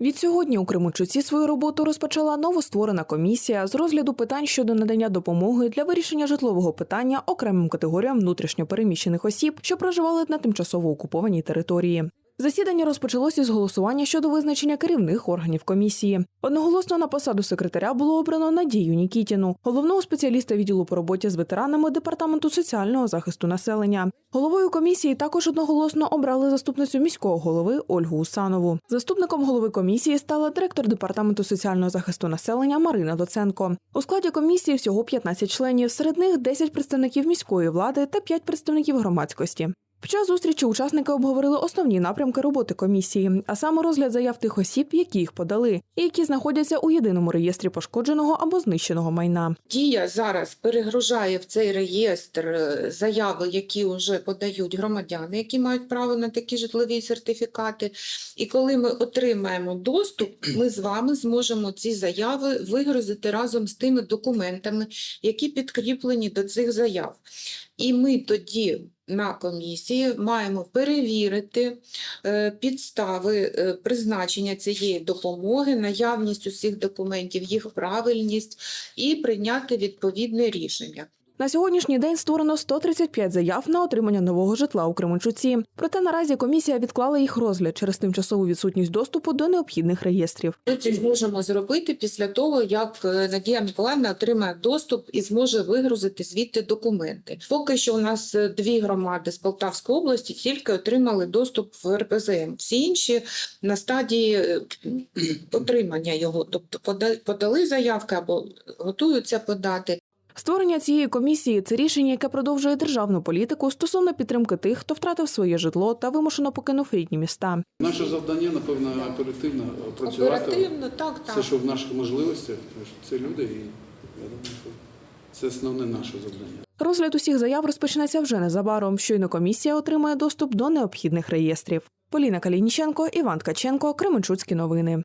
Відсьогодні у Кримучуці свою роботу розпочала новостворена комісія з розгляду питань щодо надання допомоги для вирішення житлового питання окремим категоріям внутрішньопереміщених осіб, що проживали на тимчасово окупованій території. Засідання розпочалося з голосування щодо визначення керівних органів комісії. Одноголосно на посаду секретаря було обрано Надію Нікітіну, головного спеціаліста відділу по роботі з ветеранами департаменту соціального захисту населення. Головою комісії також одноголосно обрали заступницю міського голови Ольгу Усанову. Заступником голови комісії стала директор департаменту соціального захисту населення Марина Доценко. У складі комісії всього 15 членів, серед них 10 представників міської влади та 5 представників громадськості. Під час зустрічі учасники обговорили основні напрямки роботи комісії, а саме розгляд заяв тих осіб, які їх подали, і які знаходяться у єдиному реєстрі пошкодженого або знищеного майна. Дія зараз перегружає в цей реєстр е, заяви, які вже подають громадяни, які мають право на такі житлові сертифікати. І коли ми отримаємо доступ, ми з вами зможемо ці заяви вигрузити разом з тими документами, які підкріплені до цих заяв. І ми тоді на комісії маємо перевірити е, підстави е, призначення цієї допомоги, наявність усіх документів, їх правильність і прийняти відповідне рішення. На сьогоднішній день створено 135 заяв на отримання нового житла у Кременчуці. Проте наразі комісія відклала їх розгляд через тимчасову відсутність доступу до необхідних реєстрів. Ми це зможемо зробити після того, як е, Надія Миколаївна отримає доступ і зможе вигрузити звідти документи. Поки що у нас е, дві громади з Полтавської області тільки отримали доступ в РПЗМ. Всі інші на стадії е, отримання його, тобто пода- подали заявки або готуються подати. Створення цієї комісії це рішення, яке продовжує державну політику стосовно підтримки тих, хто втратив своє житло та вимушено покинув рідні міста. Наше завдання, напевно, оперативно працювати. Оперативно, так, Все, так. що в наших можливостях, це люди, і я думаю, що це основне наше завдання. Розгляд усіх заяв розпочнеться вже незабаром. Щойно комісія отримає доступ до необхідних реєстрів. Поліна Калініченко, Іван Ткаченко, Кременчуцькі новини.